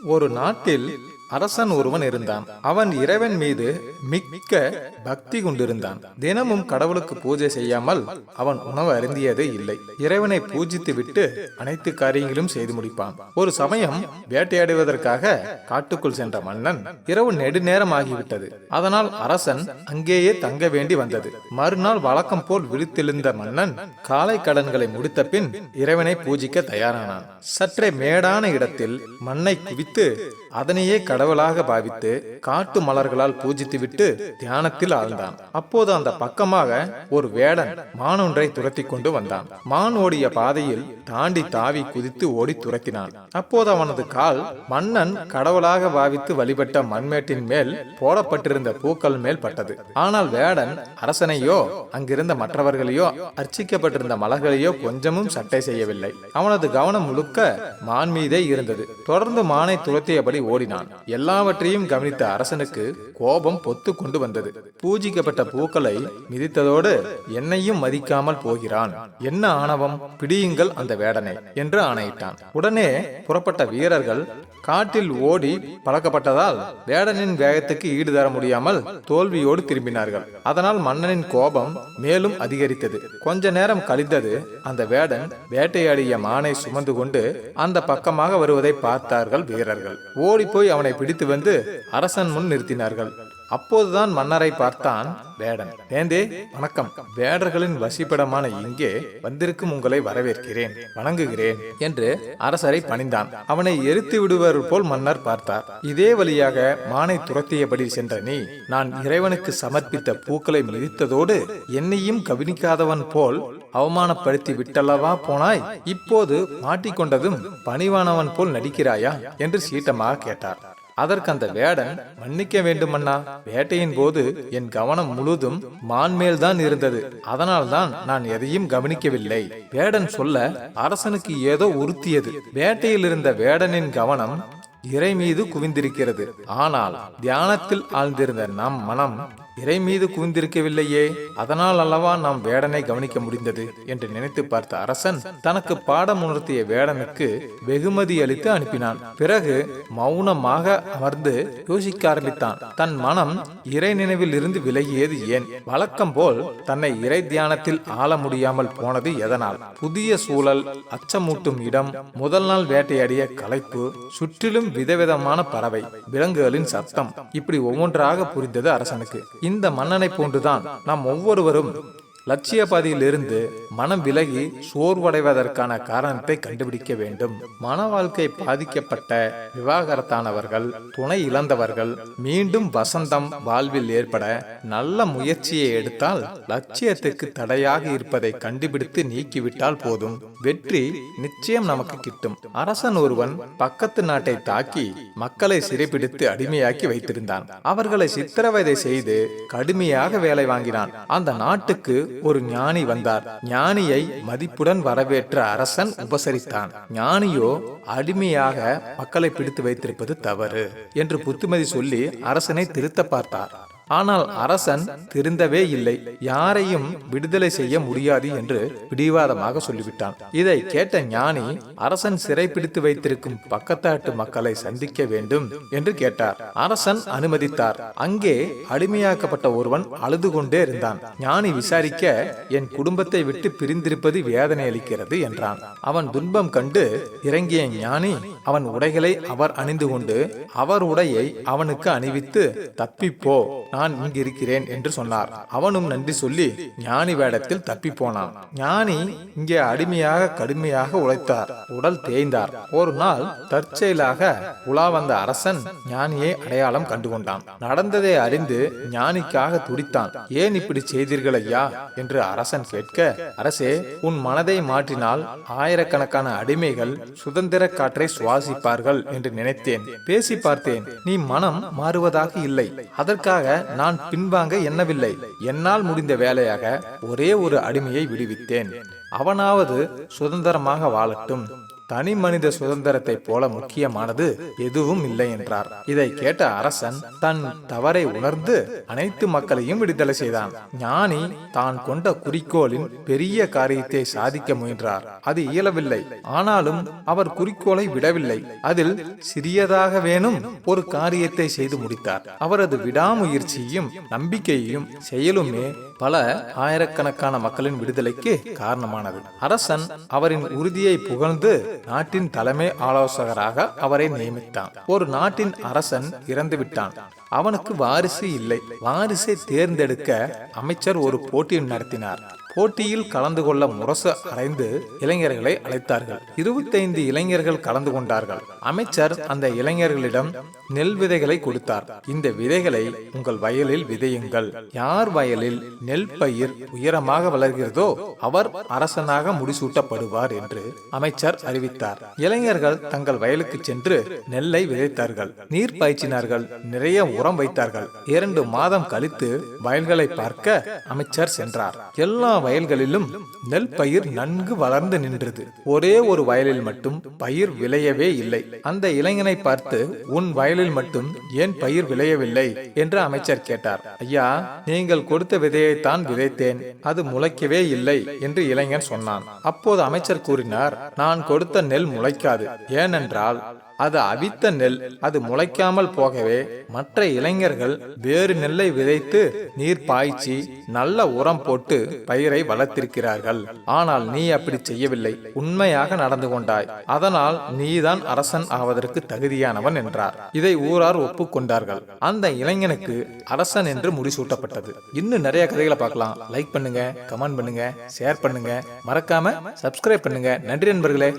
ஒரு நாட்டில் அரசன் ஒருவன் இருந்தான். அவன் இறைவன் மீது மிக்க பக்தி கொண்டிருந்தான். தினமும் கடவுளுக்கு பூஜை செய்யாமல் அவன் உணவு அருந்தியதே இல்லை. இறைவனை பூஜித்து விட்டு அனைத்து காரியங்களும் செய்து முடிப்பான். ஒரு சமயம் வேட்டையாடுவதற்காக காட்டுக்குள் சென்ற மன்னன் இரவு நெடுநேரம் ஆகிவிட்டது. அதனால் அரசன் அங்கேயே தங்க வேண்டி வந்தது. மறுநாள் வழக்கம் போல் விழித்தெழுந்த மன்னன் காலை கடன்களை முடித்த பின் இறைவனை பூஜிக்க தயாரானான். சற்றே மேடான இடத்தில் மண்ணை குவித்து அதனையே கடவுளாக பாவித்து காட்டு மலர்களால் பூஜித்துவிட்டு தியானத்தில் ஆழ்ந்தான். அப்போது அந்த பக்கமாக ஒரு வேடன் மான் ஒன்றை துரத்தி கொண்டு வந்தான். மான் ஓடிய பாதையில் தாண்டி தாவி குதித்து ஓடி துரத்தினான். அப்போது அவனது கால் மன்னன் கடவுளாக பாவித்து வழிபட்ட மண்மேட்டின் மேல் போடப்பட்டிருந்த பூக்கள் மேல் பட்டது. ஆனால் வேடன் அரசனையோ அங்கிருந்த மற்றவர்களையோ அர்ச்சிக்கப்பட்டிருந்த மலர்களையோ கொஞ்சமும் சட்டை செய்யவில்லை. அவனது கவனம் முழுக்க மான் மீதே இருந்தது. தொடர்ந்து மானை துரத்தியபடி ஓடினான். எல்லாவற்றையும் கவனித்த அரசனுக்கு கோபம் பொத்து கொண்டு வந்தது. பூஜிக்கப்பட்ட பூக்களை மிதித்ததோடு என்னையும் மதிக்காமல் போகிறான். என்ன ஆணவம்? பிடியுங்கள் அந்த வேடனை என்று ஆணையிட்டான். உடனே புறப்பட்ட வீரர்கள் காட்டில் ஓடி பழக்கப்பட்டதால் வேடனின் வேகத்துக்கு ஈடு தர முடியாமல் தோல்வியோடு திரும்பினார்கள். அதனால் மன்னனின் கோபம் மேலும் அதிகரித்தது. கொஞ்ச நேரம் கழிந்தது அந்த வேடன் வேட்டையாடிய மானை சுமந்து கொண்டு அந்த பக்கமாக வருவதை பார்த்தார்கள் வீரர்கள். ஓடி போய் அவனை பிடித்து வந்து அரசன் முன் நிறுத்தினார்கள். அப்போதுதான் மன்னரை பார்த்தான் வேடன். வேந்தே வணக்கம். வேடர்களின் வசிப்பிடமான இங்கே வந்திருக்கும் உங்களை வரவேற்கிறேன் வணங்குகிறேன் என்று அரசரை பணிந்தான். அவனை எரித்து விடுவர் போல் மன்னர் பார்த்தார். இதே வழியாக மானை துரத்தியபடி சென்ற நீ நான் இறைவனுக்கு சமர்ப்பித்த பூக்களை மிதித்ததோடு என்னையும் கவனிக்காதவன் போல் அவமானப்படுத்தி விட்டல்லவா போனாய்? இப்போது மாட்டிக்கொண்டதும் பணிவானவன் போல் நடிக்கிறாயா? என்று சீட்டமாக கேட்டார். அதற்கு அந்த வேடன் மன்னிக்க வேண்டுமண்ணா வேட்டையின் போது என் கவனம் முழுதும் மான் மேல்தான் இருந்தது. அதனால்தான் நான் எதையும் கவனிக்கவில்லை. வேடன் சொல்ல அரசனுக்கு ஏதோ உறுத்தியது. வேட்டையில் இருந்த வேடனின் கவனம் இறை மீது குவிந்திருக்கிறது. ஆனால் தியானத்தில் ஆழ்ந்திருந்த நம் மனம் இறை மீது குவிந்திருக்கவில்லையே. அதனால் அல்லவா நாம் வேடனை கவனிக்க முடிந்தது என்று நினைத்து பார்த்த அரசன் தனக்கு பாடம் உணர்த்திய வேடனுக்கு வெகுமதி அளித்து அனுப்பினான். பிறகு மௌனமாக அமர்ந்து யோசிக்க ஆரம்பித்தான். தன் மனம் இறை நினைவில் இருந்து விலகியது ஏன்? வழக்கம் போல் தன்னை இறை தியானத்தில் ஆள முடியாமல் போனது எதனால்? புதிய சூழல் அச்சமூட்டும் இடம் முதல் நாள் வேட்டையாடிய களைப்பு சுற்றிலும் விதவிதமான பறவை விலங்குகளின் சத்தம் இப்படி ஒவ்வொன்றாக புரிந்தது அரசனுக்கு. இந்த மன்னனை போன்றுதான் நாம் ஒவ்வொருவரும் லட்சியபாதியிலிருந்து மனம் விலகி சோர்வடைவதற்கான காரணத்தை கண்டுபிடிக்க வேண்டும். மன வாழ்க்கை பாதிக்கப்பட்ட விவாகரத்தானவர்கள் துணை இழந்தவர்கள் மீண்டும் வசந்தம் வாழ்வில் ஏற்பட நல்ல முயற்சியை எடுத்தால் லட்சியத்துக்கு தடையாக இருப்பதை கண்டுபிடித்து நீக்கிவிட்டால் போதும். வெற்றி நிச்சயம் நமக்கு கிட்டும். அரசன் ஒருவன் பக்கத்து நாட்டை தாக்கி மக்களை சிறைப்பிடித்து அடிமையாக்கி வைத்திருந்தான். அவர்களை சித்திரவதை செய்து கடுமையாக வேலை வாங்கினான். அந்த நாட்டுக்கு ஒரு ஞானி வந்தார். ஞானியை மதிப்புடன் வரவேற்ற அரசன் உபசரித்தான். ஞானியோ அடிமையாக மக்களை பிடித்து வைத்திருப்பது தவறு என்று புத்துமதி சொல்லி அரசனை திருத்த பார்த்தார். ஆனால் அரசன் திருந்தவே இல்லை. யாரையும் விடுதலை செய்ய முடியாது என்று பிடிவாதமாக சொல்லிவிட்டான். இதை கேட்ட ஞானி அரசன் சிறைப்பிடித்து வைத்திருக்கும் பக்கத்தாட்டு மக்களை சந்திக்க வேண்டும் என்று கேட்டார். அரசன் அனுமதித்தார். அங்கே அடிமையாக்கப்பட்ட ஒருவன் அழுது கொண்டே இருந்தான். ஞானி விசாரிக்க என் குடும்பத்தை விட்டு பிரிந்திருப்பது வேதனை அளிக்கிறது என்றான். அவன் துன்பம் கண்டு இறங்கிய ஞானி அவன் உடைகளை அவர் அணிந்து கொண்டு அவர் உடையை அவனுக்கு அணிவித்து தப்பிப்போ நான் இங்கிருக்கிறேன் என்று சொன்னார். அவனும் நன்றி சொல்லி ஞானி வேடத்தில் தப்பி போனான் ஞானி இங்கே அடிமையாக கடுமையாக உழைத்தார். உடல் தேய்ந்தார். ஒரு நாள் தற்செயலாக உலா வந்த அரசன் ஞானியை அடையாளம் கண்டுகொண்டான். நடந்ததை அறிந்து ஞானிக்காக துடித்தான். ஏன் இப்படி செய்தீர்கள் ஐயா? என்று அரசன் கேட்க அரசே உன் மனதை மாற்றினால் ஆயிரக்கணக்கான அடிமைகள் சுதந்திர காற்றை சுவாசிப்பார்கள் என்று நினைத்தேன். பேசி பார்த்தேன். நீ மனம் மாறுவதாக இல்லை. அதற்காக நான் பின்வாங்க எண்ணவில்லை. என்னால் முடிந்த வேலையாக ஒரே ஒரு அடிமையை விடுவித்தேன். அவனாவது சுதந்திரமாக வாழட்டும். தனி மனித சுதந்திரத்தைப் போல முக்கியமானது எதுவும் இல்லை என்றார். இதை கேட்ட அரசன் தன் தவறை உணர்ந்து அனைத்து மக்களையும் விடுதலை செய்தான். ஞானி தான் கொண்ட குறிக்கோளின் பெரிய காரியத்தை சாதிக்க முயன்றார். அது இயலவில்லை. ஆனாலும் அவர் குறிக்கோளை விடவில்லை. அதில் சிறியதாக வேணும் ஒரு காரியத்தை செய்து முடித்தார். அவரது விடாமுயற்சியும் நம்பிக்கையும் செயலுமே பல ஆயிரக்கணக்கான மக்களின் விடுதலைக்கு காரணமானது. அரசன் அவரின் உறுதியை புகழ்ந்து நாட்டின் தலைமை ஆலோசகராக அவரை நியமித்தான். ஒரு நாட்டின் அரசன் இறந்து விட்டான். அவனுக்கு வாரிசு இல்லை. வாரிசை தேர்ந்தெடுக்க அமைச்சர் ஒரு போட்டி நடத்தினார். போட்டியில் கலந்து கொள்ள முரசு அறைந்து இளைஞர்களை அழைத்தார்கள். இருபத்தைந்து இளைஞர்கள் கலந்து கொண்டார்கள். அமைச்சர் அந்த இளைஞர்களிடம் நெல் விதைகளை கொடுத்தார். இந்த விதைகளை உங்கள் வயலில் விதையுங்கள். யார் வயலில் நெல் பயிர் உயரமாக வளர்கிறதோ அவர் அரசனாக முடிசூட்டப்படுவார் என்று அமைச்சர் அறிவித்தார். இளைஞர்கள் தங்கள் வயலுக்கு சென்று நெல்லை விதைத்தார்கள். நீர் பாய்ச்சினார்கள். நிறைய உரம் வைத்தார்கள். இரண்டு மாதம் கழித்து வயல்களை பார்க்க அமைச்சர் சென்றார். எல்லா வயல்களிலும் நெல் பயிர் நன்கு வளர்ந்து நின்றது. ஒரே ஒரு வயலில் மட்டும் பயிர் விளையவே இல்லை. அந்த இளைஞனை பார்த்து உன் வயலில் மட்டும் ஏன் பயிர் விளையவில்லை? என்று அமைச்சர் கேட்டார். ஐயா நீங்கள் கொடுத்த விதையைத்தான் விதைத்தேன். அது முளைக்கவே இல்லை என்று இளைஞன் சொன்னான். அப்போது அமைச்சர் கூறினார் நான் கொடுத்த நெல் முளைக்காது. ஏனென்றால் அது அவித்த நெல் அது முளைக்காமல் போகவே மற்ற இளைஞர்கள் வேறு நெல்லை விதைத்து நீர் பாய்ச்சி நல்ல உரம் போட்டு பயிரை வளர்த்திருக்கிறார்கள். ஆனால் நீ அப்படி செய்யவில்லை. உண்மையாக நடந்து கொண்டாய். அதனால் நீதான் அரசன் ஆவதற்கு தகுதியானவன் என்றார். இதை ஊரார் ஒப்புக்கொண்டார்கள் அந்த இளைஞனுக்கு அரசன் என்று முடிசூட்டப்பட்டது. இன்னும் நிறைய கதைகளை பார்க்கலாம். லைக் பண்ணுங்க கமெண்ட் பண்ணுங்க ஷேர் பண்ணுங்க. மறக்காம சப்ஸ்கிரைப் பண்ணுங்க. நன்றி நண்பர்களே.